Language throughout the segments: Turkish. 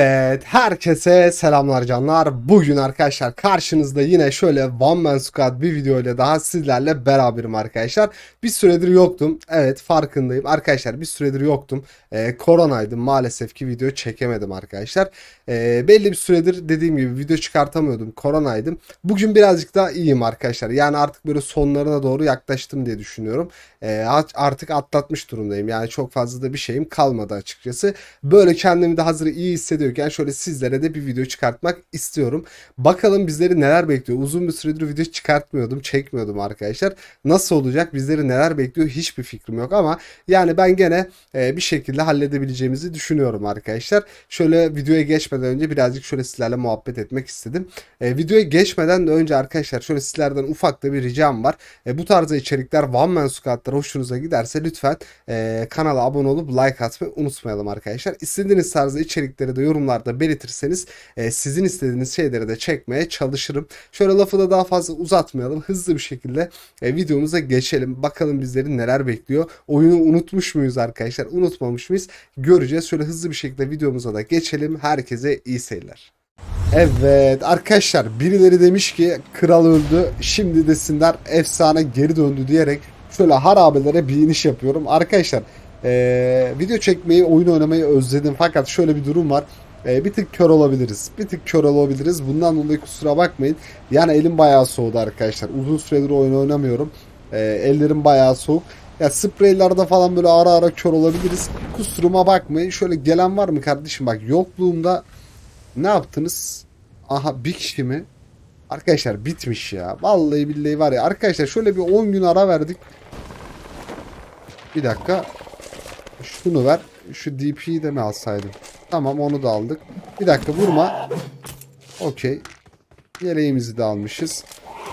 Evet, herkese selamlar canlar. Bugün arkadaşlar karşınızda yine şöyle One Man Squad bir video ile daha sizlerle beraberim arkadaşlar. Bir süredir yoktum. Evet farkındayım. Arkadaşlar bir süredir yoktum. Ee, koronaydım maalesef ki video çekemedim arkadaşlar. Ee, belli bir süredir dediğim gibi video çıkartamıyordum. Koronaydım. Bugün birazcık daha iyiyim arkadaşlar. Yani artık böyle sonlarına doğru yaklaştım diye düşünüyorum. Ee, artık atlatmış durumdayım. Yani çok fazla da bir şeyim kalmadı açıkçası. Böyle kendimi de hazır iyi hissediyorken şöyle sizlere de bir video çıkartmak istiyorum. Bakalım bizleri neler bekliyor. Uzun bir süredir video çıkartmıyordum, çekmiyordum arkadaşlar. Nasıl olacak? Bizleri neler bekliyor? Hiçbir fikrim yok ama yani ben gene e, bir şekilde halledebileceğimizi düşünüyorum arkadaşlar. Şöyle videoya geçmeden önce birazcık şöyle sizlerle muhabbet etmek istedim. E, videoya geçmeden de önce arkadaşlar şöyle sizlerden ufak da bir ricam var. E, bu tarzda içerikler One Man Squad'lar hoşunuza giderse lütfen e, kanala abone olup like atmayı unutmayalım arkadaşlar. İstediğiniz tarzda içerikleri de yorumlarda belirtirseniz e, sizin istediğiniz şeyleri de çekmeye çalışırım. Şöyle lafı da daha fazla uzatmayalım. Hızlı bir şekilde e, videomuza geçelim. Bakalım bizleri neler bekliyor. Oyunu unutmuş muyuz arkadaşlar? Unutmamış mıyız? Göreceğiz. Şöyle hızlı bir şekilde videomuza da geçelim. Herkese iyi seyirler. Evet arkadaşlar birileri demiş ki kral öldü şimdi desinler efsane geri döndü diyerek şöyle harabelere bir iniş yapıyorum. Arkadaşlar ee, video çekmeyi oyun oynamayı özledim fakat şöyle bir durum var. Ee, bir tık kör olabiliriz. Bir tık kör olabiliriz. Bundan dolayı kusura bakmayın. Yani elim bayağı soğudu arkadaşlar. Uzun süredir oyun oynamıyorum. Ee, ellerim bayağı soğuk. Ya spreylerde falan böyle ara ara kör olabiliriz. Kusuruma bakmayın. Şöyle gelen var mı kardeşim? Bak yokluğumda ne yaptınız? Aha bir kişi mi? Arkadaşlar bitmiş ya. Vallahi billahi var ya. Arkadaşlar şöyle bir 10 gün ara verdik. Bir dakika. Şunu ver. Şu DP'yi de mi alsaydım? Tamam onu da aldık. Bir dakika vurma. Okey. Yeleğimizi de almışız.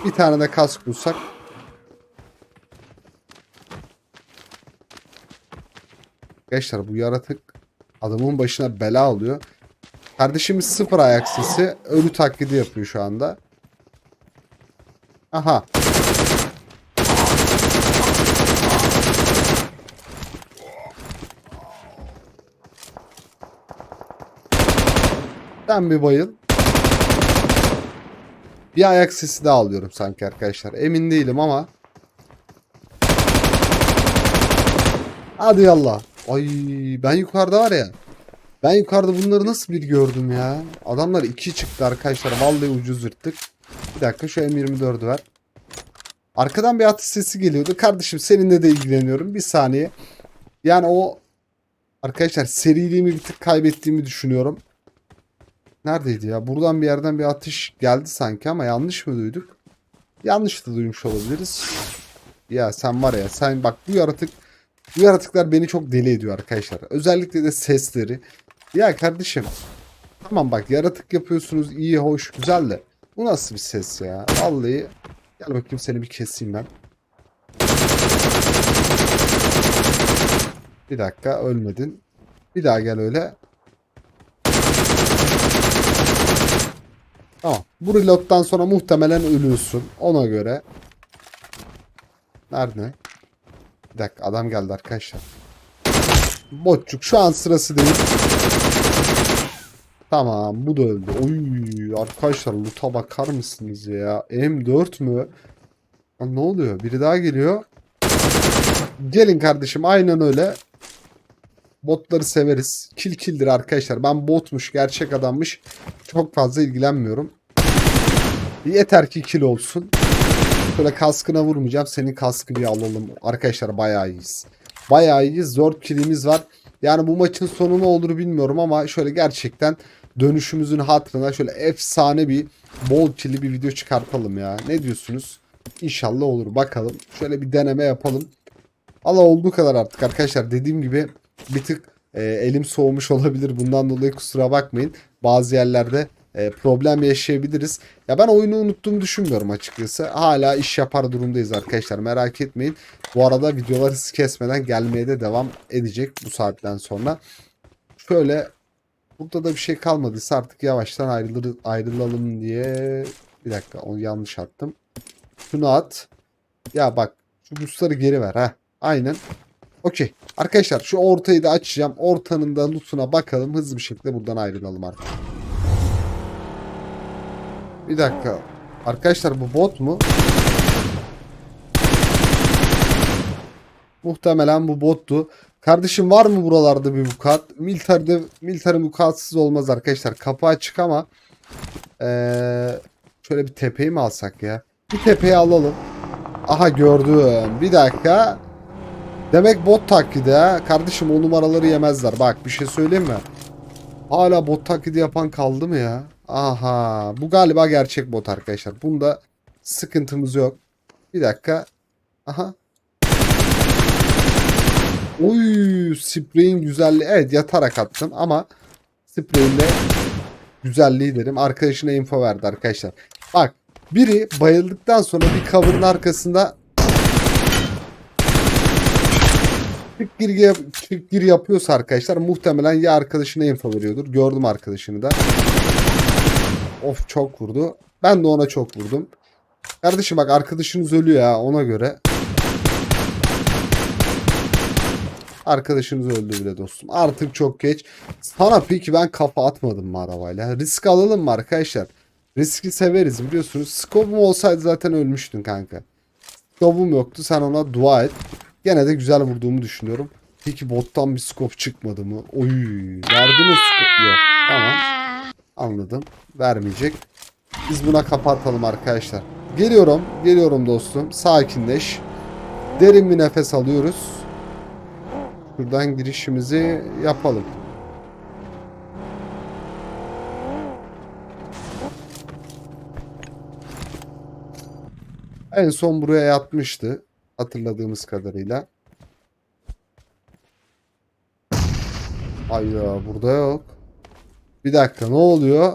Bir tane de kask bulsak. Arkadaşlar bu yaratık adamın başına bela alıyor. Kardeşimiz sıfır ayak sesi. Ölü taklidi yapıyor şu anda. Aha. Ben bir bayıl. Bir ayak sesi daha alıyorum sanki arkadaşlar. Emin değilim ama. Hadi yallah. Ay ben yukarıda var ya. Ben yukarıda bunları nasıl bir gördüm ya. Adamlar iki çıktı arkadaşlar. Vallahi ucuz yırttık. Bir dakika şu M24'ü ver. Arkadan bir atış sesi geliyordu. Kardeşim seninle de ilgileniyorum. Bir saniye. Yani o arkadaşlar seriliğimi bir tık kaybettiğimi düşünüyorum. Neredeydi ya? Buradan bir yerden bir atış geldi sanki ama yanlış mı duyduk? Yanlış da duymuş olabiliriz. Ya sen var ya sen bak bu yaratık bu yaratıklar beni çok deli ediyor arkadaşlar. Özellikle de sesleri. Ya kardeşim tamam bak yaratık yapıyorsunuz iyi hoş güzel de bu nasıl bir ses ya? Vallahi gel bakayım seni bir keseyim ben. Bir dakika ölmedin. Bir daha gel öyle. Tamam. Bu reload'dan sonra muhtemelen ölüyorsun. Ona göre. Nerede? Bir dakika adam geldi arkadaşlar. Botçuk şu an sırası değil. Tamam bu da öldü. Oy arkadaşlar loot'a bakar mısınız ya? M4 mü? Lan ne oluyor? Biri daha geliyor. Gelin kardeşim aynen öyle. Botları severiz. Kill killdir arkadaşlar. Ben botmuş, gerçek adammış. Çok fazla ilgilenmiyorum. Yeter ki kill olsun. Şöyle kaskına vurmayacağım. Senin kaskı bir alalım. Arkadaşlar bayağı iyiyiz. Bayağı iyiyiz. 4 killimiz var. Yani bu maçın sonu ne olur bilmiyorum ama şöyle gerçekten dönüşümüzün hatırına şöyle efsane bir bol killi bir video çıkartalım ya. Ne diyorsunuz? İnşallah olur. Bakalım. Şöyle bir deneme yapalım. Allah olduğu kadar artık arkadaşlar. Dediğim gibi bir tık e, elim soğumuş olabilir. Bundan dolayı kusura bakmayın. Bazı yerlerde e, problem yaşayabiliriz. Ya ben oyunu unuttuğumu düşünmüyorum açıkçası. Hala iş yapar durumdayız arkadaşlar. Merak etmeyin. Bu arada videolar hız kesmeden gelmeye de devam edecek bu saatten sonra. Şöyle burada da bir şey kalmadıysa artık yavaştan ayrılır, ayrılalım diye bir dakika onu yanlış attım. Şunu at. Ya bak şu boostları geri ver ha. Aynen. Okey. Arkadaşlar şu ortayı da açacağım. Ortanın da lootuna bakalım. Hızlı bir şekilde buradan ayrılalım artık. Bir dakika. Arkadaşlar bu bot mu? Muhtemelen bu bottu. Kardeşim var mı buralarda bir vukuat? Militer'de militer vukuatsız olmaz arkadaşlar. Kapı açık ama ee, şöyle bir tepeyi mi alsak ya? Bir tepeyi alalım. Aha gördüm. Bir dakika. Demek bot taklidi ha. Kardeşim o numaraları yemezler. Bak bir şey söyleyeyim mi? Hala bot taklidi yapan kaldı mı ya? Aha. Bu galiba gerçek bot arkadaşlar. Bunda sıkıntımız yok. Bir dakika. Aha. Oy spreyin güzelliği. Evet yatarak attım ama spreyin de güzelliği derim. Arkadaşına info verdi arkadaşlar. Bak biri bayıldıktan sonra bir cover'ın arkasında çık gir yapıyorsa arkadaşlar muhtemelen ya arkadaşına info veriyordur. Gördüm arkadaşını da. Of çok vurdu. Ben de ona çok vurdum. Kardeşim bak arkadaşınız ölüyor ya ona göre. Arkadaşınız öldü bile dostum. Artık çok geç. Sana peki ben kafa atmadım mı arabayla? Risk alalım mı arkadaşlar? Riski severiz biliyorsunuz. Skobum olsaydı zaten ölmüştün kanka. Skobum yoktu sen ona dua et. Gene de güzel vurduğumu düşünüyorum. Peki bottan bir skop çıkmadı mı? Oy verdi mi skop? Yok. Tamam. Anladım. Vermeyecek. Biz buna kapatalım arkadaşlar. Geliyorum. Geliyorum dostum. Sakinleş. Derin bir nefes alıyoruz. Şuradan girişimizi yapalım. En son buraya yatmıştı. Hatırladığımız kadarıyla. Ay ya burada yok. Bir dakika ne oluyor?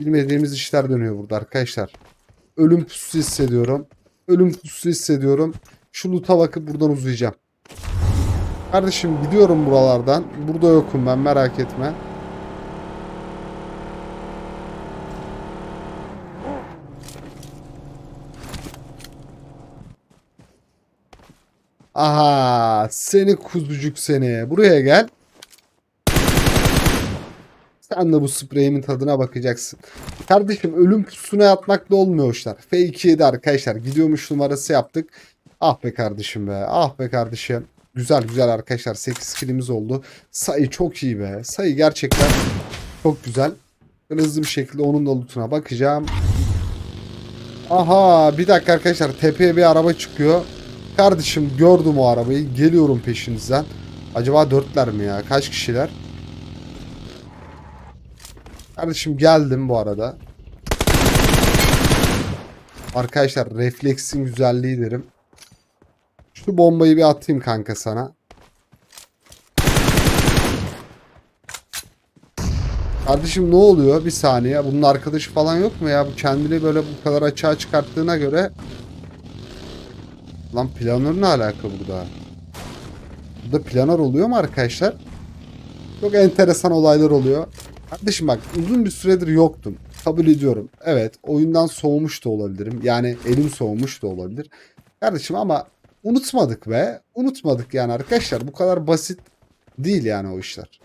Bilmediğimiz işler dönüyor burada arkadaşlar. Ölüm pusu hissediyorum. Ölüm pusu hissediyorum. Şu loot'a bakıp buradan uzayacağım. Kardeşim gidiyorum buralardan. Burada yokum ben merak etme. Aha seni kuzucuk seni. Buraya gel. Sen de bu spreyimin tadına bakacaksın. Kardeşim ölüm pusuna yatmakla olmuyor o işler. F2'ye arkadaşlar gidiyormuş numarası yaptık. Ah be kardeşim be. Ah be kardeşim. Güzel güzel arkadaşlar. 8 kilimiz oldu. Sayı çok iyi be. Sayı gerçekten çok güzel. Hızlı bir şekilde onun da lootuna bakacağım. Aha bir dakika arkadaşlar. Tepeye bir araba çıkıyor. Kardeşim gördüm o arabayı. Geliyorum peşinizden. Acaba dörtler mi ya? Kaç kişiler? Kardeşim geldim bu arada. Arkadaşlar refleksin güzelliği derim. Şu bombayı bir atayım kanka sana. Kardeşim ne oluyor? Bir saniye. Bunun arkadaşı falan yok mu ya? Bu kendini böyle bu kadar açığa çıkarttığına göre Lan planör ne alaka burada? Burada planör oluyor mu arkadaşlar? Çok enteresan olaylar oluyor. Kardeşim bak uzun bir süredir yoktum. Kabul ediyorum. Evet oyundan soğumuş da olabilirim. Yani elim soğumuş da olabilir. Kardeşim ama unutmadık be. Unutmadık yani arkadaşlar. Bu kadar basit değil yani o işler.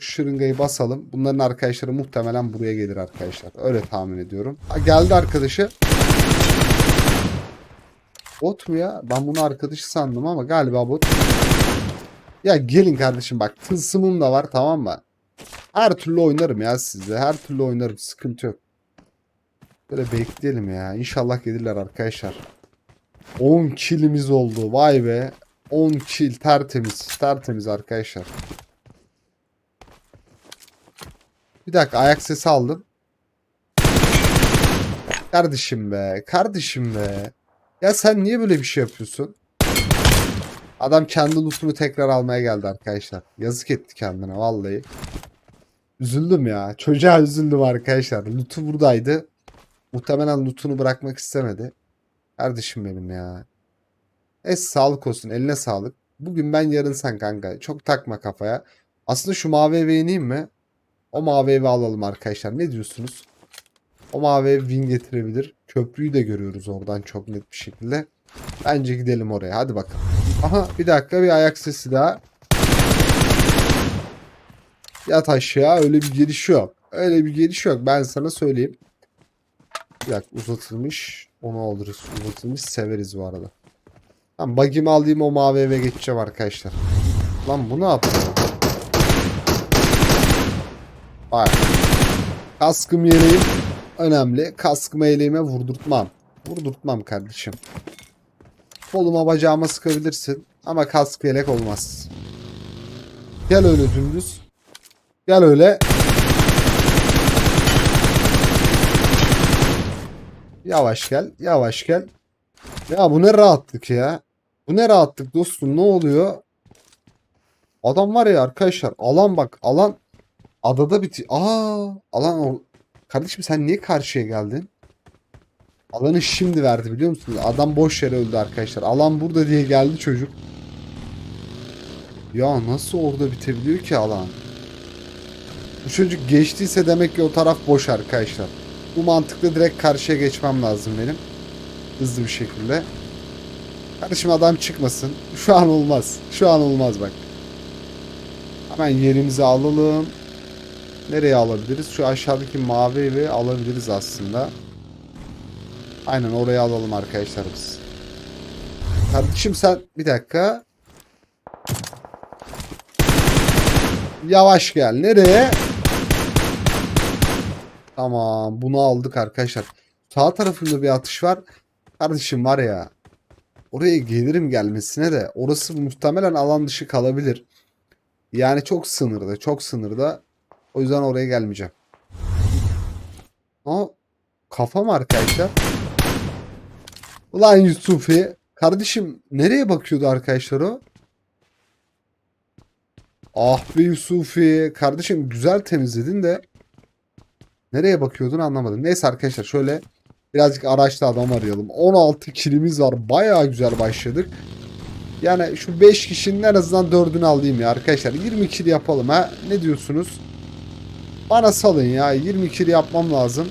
Şırıngayı basalım. Bunların arkadaşları muhtemelen buraya gelir arkadaşlar. Öyle tahmin ediyorum. Ha, geldi arkadaşı. Bot mu ya? Ben bunu arkadaşı sandım ama galiba bot. Ya gelin kardeşim bak tılsımım da var tamam mı? Her türlü oynarım ya sizle. Her türlü oynarım. Sıkıntı yok. Böyle bekleyelim ya. İnşallah gelirler arkadaşlar. 10 killimiz oldu. Vay be. 10 kill tertemiz. Tertemiz arkadaşlar. Bir dakika ayak sesi aldım. Kardeşim be. Kardeşim be. Ya sen niye böyle bir şey yapıyorsun? Adam kendi lootunu tekrar almaya geldi arkadaşlar. Yazık etti kendine vallahi. Üzüldüm ya. Çocuğa üzüldüm arkadaşlar. Loot'u buradaydı. Muhtemelen loot'unu bırakmak istemedi. Kardeşim benim ya. Es sağlık olsun. Eline sağlık. Bugün ben yarın sen kanka. Çok takma kafaya. Aslında şu mavi eve ineyim mi? O mavi evi alalım arkadaşlar. Ne diyorsunuz? O mavi win getirebilir. Köprüyü de görüyoruz oradan çok net bir şekilde. Bence gidelim oraya. Hadi bakalım. Aha bir dakika bir ayak sesi daha. Yat aşağı öyle bir geliş yok. Öyle bir geliş yok ben sana söyleyeyim. Bir dakika uzatılmış. Onu alırız. Uzatılmış severiz bu arada. Tamam bagimi alayım o mavi eve geçeceğim arkadaşlar. Lan bu ne yapıyor? Bak. Kaskım yeleğim önemli. Kaskımı yeleğime vurdurtmam. Vurdurtmam kardeşim. Koluma bacağıma sıkabilirsin. Ama kask yelek olmaz. Gel öyle dümdüz. Gel öyle. Yavaş gel. Yavaş gel. Ya bu ne rahatlık ya. Bu ne rahatlık dostum ne oluyor? Adam var ya arkadaşlar alan bak alan adada biti. Aa alan. Kardeşim sen niye karşıya geldin? Alanı şimdi verdi biliyor musunuz? Adam boş yere öldü arkadaşlar. Alan burada diye geldi çocuk. Ya nasıl orada bitebiliyor ki alan? Bu çocuk geçtiyse demek ki o taraf boş arkadaşlar. Bu mantıkla direkt karşıya geçmem lazım benim. Hızlı bir şekilde. Kardeşim adam çıkmasın. Şu an olmaz. Şu an olmaz bak. Hemen yerimizi alalım. Nereye alabiliriz? Şu aşağıdaki mavi evi alabiliriz aslında. Aynen oraya alalım arkadaşlar biz. Kardeşim sen bir dakika. Yavaş gel. Nereye? Tamam. Bunu aldık arkadaşlar. Sağ tarafında bir atış var. Kardeşim var ya. Oraya gelirim gelmesine de. Orası muhtemelen alan dışı kalabilir. Yani çok sınırda. Çok sınırda. O yüzden oraya gelmeyeceğim. Ama kafam arkadaşlar. Ulan Yusufi. Kardeşim nereye bakıyordu arkadaşlar o? Ah be Yusufi. Kardeşim güzel temizledin de. Nereye bakıyordun anlamadım. Neyse arkadaşlar şöyle birazcık araçta adam arayalım. 16 kilimiz var. Baya güzel başladık. Yani şu 5 kişinin en azından 4'ünü alayım ya arkadaşlar. 20 kill yapalım ha. Ne diyorsunuz? Bana salın ya. 20 kill yapmam lazım.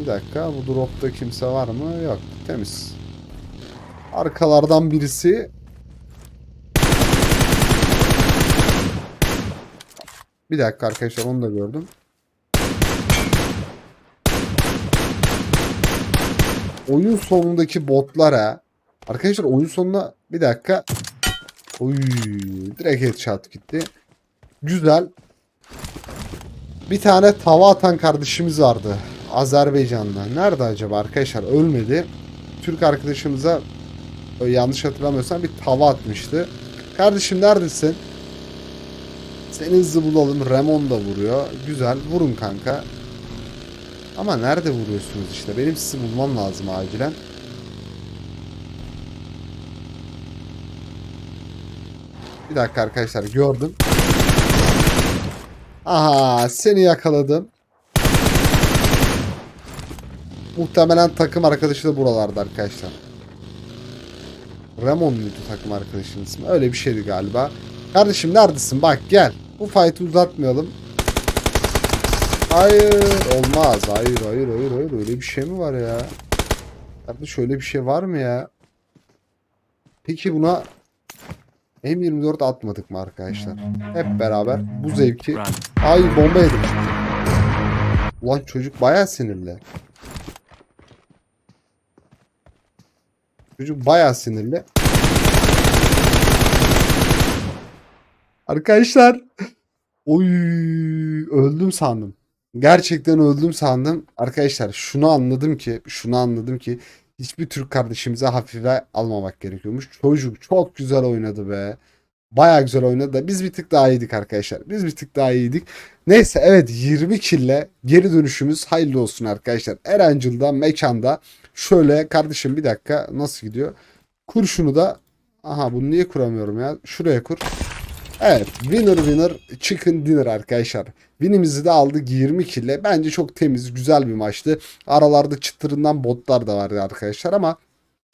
Bir dakika. Bu dropta kimse var mı? Yok. Temiz. Arkalardan birisi Bir dakika arkadaşlar onu da gördüm. Oyun sonundaki botlar ha. Arkadaşlar oyun sonuna bir dakika. Oy, direkt headshot gitti. Güzel. Bir tane tava atan kardeşimiz vardı. Azerbaycan'da. Nerede acaba arkadaşlar? Ölmedi. Türk arkadaşımıza yanlış hatırlamıyorsam bir tava atmıştı. Kardeşim neredesin? Seni hızlı bulalım. Ramon da vuruyor. Güzel. Vurun kanka. Ama nerede vuruyorsunuz işte? Benim sizi bulmam lazım acilen. Bir dakika arkadaşlar gördüm. Aha seni yakaladım. Muhtemelen takım arkadaşı da buralarda arkadaşlar. Ramon muydu takım arkadaşının ismi? Öyle bir şeydi galiba. Kardeşim neredesin? Bak gel. Bu fight'ı uzatmayalım. Hayır. Olmaz. Hayır hayır hayır hayır. Öyle bir şey mi var ya? Kardeş öyle bir şey var mı ya? Peki buna M24 atmadık mı arkadaşlar? Hep beraber bu zevki. Ay bomba yedim. Ulan çocuk bayağı sinirli. Çocuk bayağı sinirli. Arkadaşlar. Oy öldüm sandım. Gerçekten öldüm sandım. Arkadaşlar şunu anladım ki, şunu anladım ki hiçbir Türk kardeşimize hafife almamak gerekiyormuş. Çocuk çok güzel oynadı be. Baya güzel oynadı da biz bir tık daha iyiydik arkadaşlar. Biz bir tık daha iyiydik. Neyse evet 20 kille geri dönüşümüz hayırlı olsun arkadaşlar. Erangel'da mekanda şöyle kardeşim bir dakika nasıl gidiyor? Kur şunu da. Aha bunu niye kuramıyorum ya? Şuraya kur. Evet winner winner chicken dinner arkadaşlar. Winimizi de aldık 20 kille. Bence çok temiz güzel bir maçtı. Aralarda çıtırından botlar da vardı arkadaşlar ama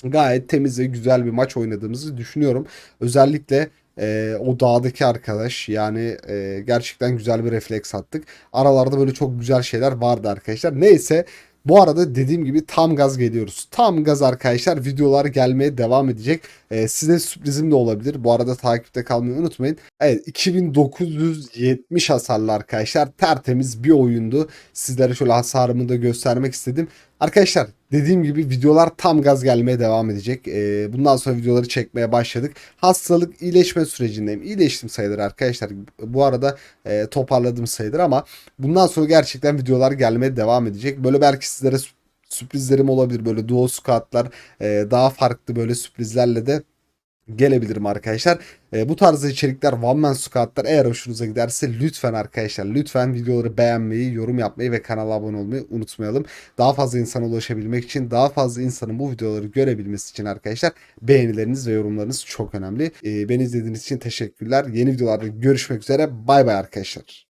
gayet temiz ve güzel bir maç oynadığımızı düşünüyorum. Özellikle e, o dağdaki arkadaş yani e, gerçekten güzel bir refleks attık. Aralarda böyle çok güzel şeyler vardı arkadaşlar. Neyse Bu arada dediğim gibi tam gaz geliyoruz. Tam gaz arkadaşlar videolar gelmeye devam edecek. Ee, size sürprizim de olabilir. Bu arada takipte kalmayı unutmayın. Evet 2970 hasarlı arkadaşlar. Tertemiz bir oyundu. Sizlere şöyle hasarımı da göstermek istedim. Arkadaşlar dediğim gibi videolar tam gaz gelmeye devam edecek. Ee, bundan sonra videoları çekmeye başladık. Hastalık iyileşme sürecindeyim. İyileştim sayılır arkadaşlar. Bu arada e, toparladım sayılır ama bundan sonra gerçekten videolar gelmeye devam edecek. Böyle belki sizlere sü- sürprizlerim olabilir. Böyle duo squatlar e, daha farklı böyle sürprizlerle de gelebilirim arkadaşlar. E, bu tarzda içerikler One Man Squad'lar eğer hoşunuza giderse lütfen arkadaşlar lütfen videoları beğenmeyi, yorum yapmayı ve kanala abone olmayı unutmayalım. Daha fazla insana ulaşabilmek için, daha fazla insanın bu videoları görebilmesi için arkadaşlar beğenileriniz ve yorumlarınız çok önemli. E, beni izlediğiniz için teşekkürler. Yeni videolarda görüşmek üzere. Bay bay arkadaşlar.